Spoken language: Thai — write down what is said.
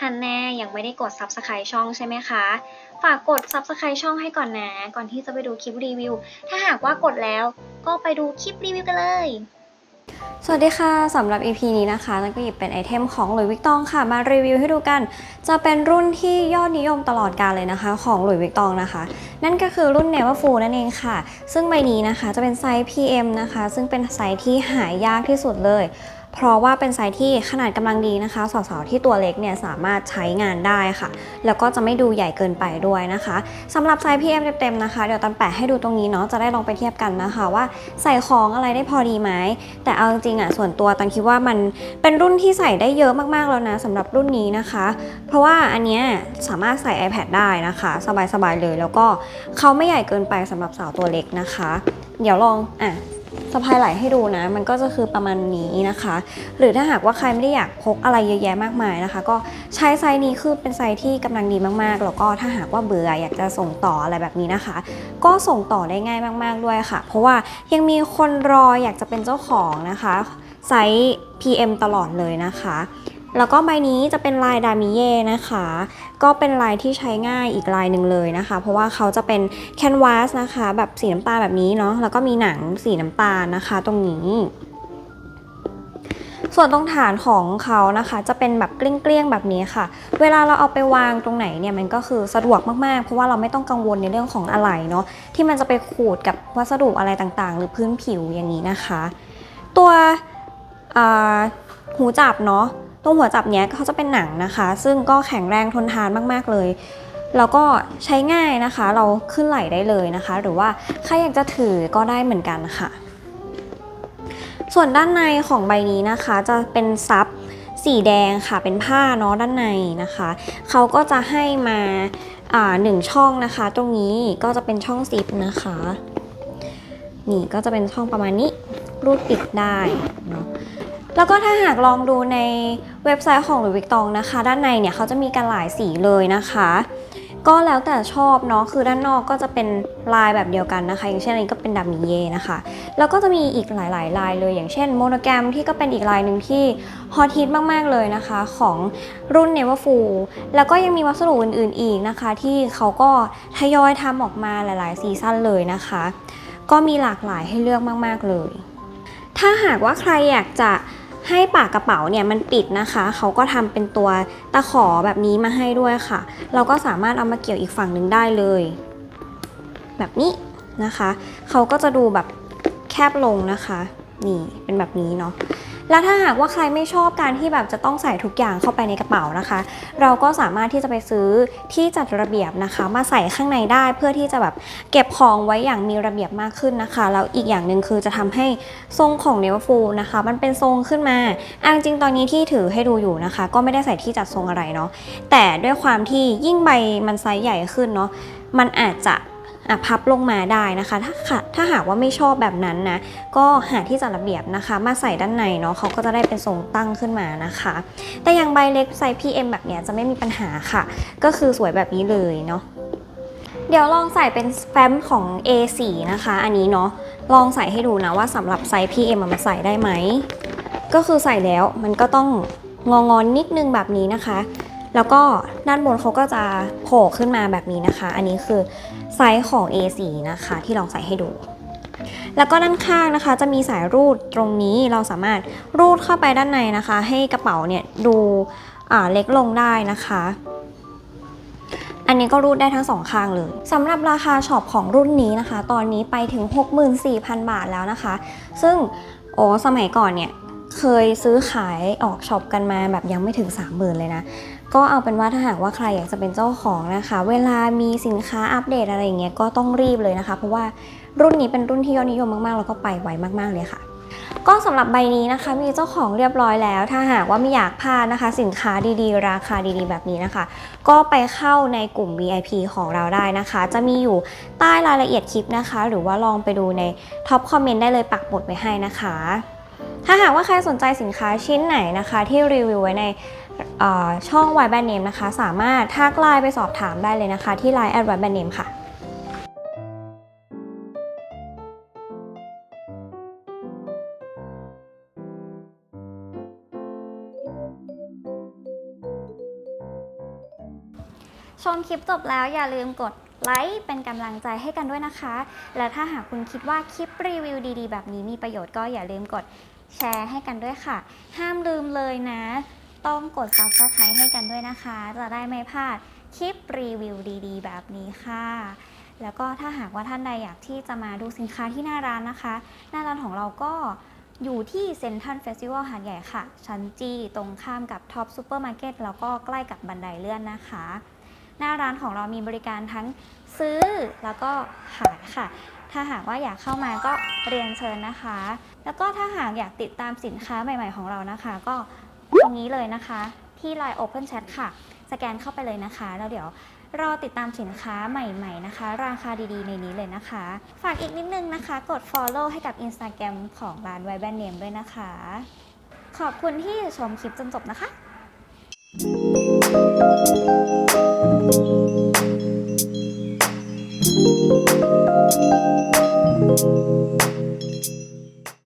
ฮันแน่ยังไม่ได้กด Subscribe ช่องใช่ไหมคะ ฝากกด Subscribe ช่องให้ก่อนนะ ก่อนที่จะไปดูคลิปรีวิว ถ้าหากว่ากดแล้วก็ไปดูคลิปรีวิวกันเลย สวัสดีค่ะสำหรับ EP นี้นะคะนันก็หยิบเป็นไอเทมของหลุยส์วิกตองค่ะ มารีวิวให้ดูกัน จะเป็นรุ่นที่ยอดนิยมตลอดกาลเลยนะคะ ของหลุยส์วิกตองนะคะ นั่นก็คือรุ่น Never Full นั่นเองค่ะ ซึ่งใบนี้นะคะจะเป็นไซส์ PM นะคะ ซึ่งเป็นไซส์ที่หายากที่สุดเลย เพราะว่าเป็นไซส์ที่ขนาดกำลังดีนะคะ สาวๆที่ตัวเล็กเนี่ยสามารถใช้งานได้ค่ะ แล้วก็จะไม่ดูใหญ่เกินไปด้วยนะคะสำหรับไซส์ PM เต็มๆนะคะ เดี๋ยวตันแปะให้ดูตรงนี้เนาะจะได้ลองไปเทียบกันนะคะ ว่าใส่ของอะไรได้พอดีไหมแต่เอาจริงๆอะส่วนตัวตันคิดว่ามันเป็นรุ่นที่ใส่ได้เยอะมากๆแล้วนะสำหรับรุ่นนี้นะคะ เพราะว่าอันเนี้ยสามารถใส่ iPad ได้นะคะ สบายๆเลย แล้วก็เขาไม่ใหญ่เกินไปสำหรับสาวตัวเล็กนะคะ เดี๋ยวลองอะ สะพายไหล่ให้ดูนะ มันก็จะคือประมาณนี้นะคะ หรือถ้าหากว่าใครไม่ได้อยากพกอะไรเยอะแยะมากมายนะคะ ก็ใช้ไซส์นี้คือเป็นไซส์ที่กำลังดีมากๆ แล้วก็ถ้าหากว่าเบื่ออยากจะส่งต่ออะไรแบบนี้นะคะ ก็ส่งต่อได้ง่ายมาก ๆ ด้วยค่ะ เพราะว่ายังมีคนรออยากจะเป็นเจ้าของนะคะไซส์ PM ตลอดเลยนะคะ แล้วก็ใบนี้จะเป็นลายดามิเย่นะคะ ก็เป็นลายที่ใช้ง่ายอีกลายหนึ่งเลยนะคะ เพราะว่าเขาจะเป็นแคนวาสนะคะ แบบสีน้ำตาลแบบนี้เนาะ แล้วก็มีหนังสีน้ำตาลนะคะ ตรงนี้ ส่วนตรงฐานของเขานะคะ จะเป็นแบบเกลี้ยงๆแบบนี้ค่ะ เวลาเราเอาไปวางตรงไหนเนี่ยมันก็คือสะดวกมากๆ เพราะว่าเราไม่ต้องกังวลในเรื่องของอะไหล่เนาะ ที่มันจะไปขูดกับวัสดุอะไรต่างๆ หรือพื้นผิวอย่างนี้นะคะ ตัวหูจับเนาะ ตรงหัวจับเนี้ยเขาจะเป็นหนังนะคะ ซึ่งก็แข็งแรงทนทานมากๆเลยแล้วก็ใช้ง่ายนะคะ เราขึ้นไหล่ได้เลยนะคะ หรือว่าใครอยากจะถือก็ได้เหมือนกันค่ะ ส่วนด้านในของใบนี้นะคะ จะเป็นซับสีแดงค่ะ เป็นผ้าเนาะด้านในนะคะ เขาก็จะให้มาอ่าหนึ่งช่องนะคะ ตรงนี้ก็จะเป็นช่องซิปนะคะ นี่ก็จะเป็นช่องประมาณนี้ รูดปิดได้เนาะ แล้วก็ถ้าหากลองดูในเว็บไซต์ของหลุยส์วิกตองนะคะ ด้านในเนี่ยเขาจะมีกันหลายสีเลยนะคะ ก็แล้วแต่ชอบเนาะคือด้านนอกก็จะเป็นลายแบบเดียวกันนะคะ อย่างเช่นอันนี้ก็เป็นดามิเย่นะคะ แล้วก็จะมีอีกหลาย ๆ ลายเลย อย่างเช่นโมโนแกรมที่ก็เป็นอีกลายหนึ่งที่ฮอตฮิตมาก ๆ เลยนะคะของรุ่น Never Full แล้วก็ยังมีวัสดุอื่น ๆ อีกนะคะ ที่เขาก็ทยอยทำออกมาหลาย ๆ ซีซั่นเลยนะคะ ก็มีหลากหลายให้เลือกมาก ๆ เลย ถ้าหากว่าใครอยากจะ ให้ปากกระเป๋าเนี่ยมันปิดนะคะ เขาก็ทำเป็นตัวตะขอแบบนี้มาให้ด้วยค่ะ เราก็สามารถเอามาเกี่ยวอีกฝั่งหนึ่งได้เลย แบบนี้นะคะ เขาก็จะดูแบบแคบลงนะคะ นี่เป็นแบบนี้เนาะ แล้วถ้าหากว่าใครไม่ชอบการที่แบบจะต้องใส่ทุกอย่างเข้าไปในกระเป๋านะคะ เราก็สามารถที่จะไปซื้อที่จัดระเบียบนะคะ มาใส่ข้างในได้เพื่อที่จะแบบเก็บของไว้อย่างมีระเบียบมากขึ้นนะคะแล้วอีกอย่างหนึ่งคือจะทำให้ทรงของเนวฟูนะคะ มันเป็นทรงขึ้นมาอังจริงตอนนี้ที่ถือให้ดูอยู่นะคะ ก็ไม่ได้ใส่ที่จัดทรงอะไรเนาะแต่ด้วยความที่ยิ่งใบมันไซส์ใหญ่ขึ้นเนาะมันอาจจะ พับลงมาได้นะคะ ถ้าถ้าหากว่าไม่ชอบแบบนั้นนะ ก็หาที่จัดระเบียบนะคะ มาใส่ด้านในเนาะเขาก็จะได้เป็นทรงตั้งขึ้นมานะคะ แต่อย่างใบเล็กไซส์ PM แบบเนี้ยจะไม่มีปัญหาค่ะ ก็คือสวยแบบนี้เลยเนาะเดี๋ยวลองใส่เป็นแฟ้มของ A4 นะคะ อันนี้เนาะลองใส่ให้ดูนะว่าสำหรับไซส์ PM อะมันใส่ได้ไหม ก็คือใส่แล้วมันก็ต้องงองอนนิดนึงแบบนี้นะคะ แล้วก็ด้านบนเขาก็จะโผล่ขึ้นมาแบบนี้นะคะ อันนี้คือไซส์ของ A4 นะคะที่ลองใส่ให้ดู แล้วก็ด้านข้างนะคะ จะมีสายรูดตรงนี้เราสามารถรูดเข้าไปด้านในนะคะ ให้กระเป๋าเนี่ยดูเล็กลงได้นะคะอันนี้ก็รูดได้ทั้งสองข้างเลยสำหรับราคาช็อปของรุ่นนี้นะคะ ตอนนี้ไปถึง 64,000 บาทแล้วนะคะ ซึ่งโอ้สมัยก่อนเนี่ย เคยซื้อขายออกช็อปกันมาแบบยังไม่ถึง 30,000 เลยนะ ก็เอาเป็นว่าถ้าหากว่าใครอยากจะเป็นเจ้าของนะคะ เวลามีสินค้าอัปเดตอะไรอย่างเงี้ยก็ต้องรีบเลยนะคะ เพราะว่ารุ่นนี้เป็นรุ่นที่ยอดนิยมมากๆ แล้วก็ไปไวมากๆเลยค่ะก็สำหรับใบนี้นะคะมีเจ้าของเรียบร้อยแล้ว ถ้าหากว่าไม่อยากพลาดนะคะ สินค้าดีๆ ราคาดีๆ แบบนี้นะคะ ก็ไปเข้าในกลุ่ม VIP ของเราได้นะคะ จะมีอยู่ใต้รายละเอียดคลิปนะคะ หรือว่าลองไปดูในท็อปคอมเมนต์ได้เลยปักหมุดไว้ให้นะคะ ถ้าหากว่าใครสนใจสินค้าชิ้นไหนนะคะ ที่รีวิวไว้ในช่อช่อง Y Brand Name นะคะ สามารถทักไลน์ไปสอบถามได้เลยนะคะ ที่ Line at Y Brand Name ค่ะชมคลิปจบแล้วอย่าลืมกดไลค์เป็นกำลังใจให้กันด้วยนะคะ และถ้าหากคุณคิดว่าคลิปรีวิวดีๆ แบบนี้มีประโยชน์ก็อย่าลืมกด แชร์ให้กันด้วยค่ะ ห้ามลืมเลยนะ ต้องกด subscribe ให้กันด้วยนะคะ จะได้ไม่พลาดคลิปรีวิวดีๆ แบบนี้ค่ะ แล้วก็ถ้าหากว่าท่านใดอยากที่จะมาดูสินค้าที่หน้าร้านนะคะ หน้าร้านของเราก็อยู่ที่เซ็นทรัลเฟสติวัลหาดใหญ่ค่ะ ชั้นจีตรงข้ามกับท็อปซูเปอร์มาร์เก็ตแล้วก็ใกล้กับบันไดเลื่อนนะคะ หน้าร้านของเรามีบริการทั้งซื้อแล้วก็ขายค่ะ ถ้าหากว่าอยากเข้ามาก็เรียนเชิญนะคะ แล้วก็ถ้าหากอยากติดตามสินค้าใหม่ ๆ ของเรานะคะ ก็ตรงนี้เลยนะคะ ที่ Line Open Chat ค่ะ สแกนเข้าไปเลยนะคะ แล้วเดี๋ยวรอติดตามสินค้าใหม่ๆนะคะ ราคาดีๆ ในนี้เลยนะคะ ฝากอีกนิดนึงนะคะ กด Follow ให้กับ Instagram ของร้านไวแบนเนมด้วยนะคะ ขอบคุณที่ชมคลิปจนจบนะคะ Thank Thank you.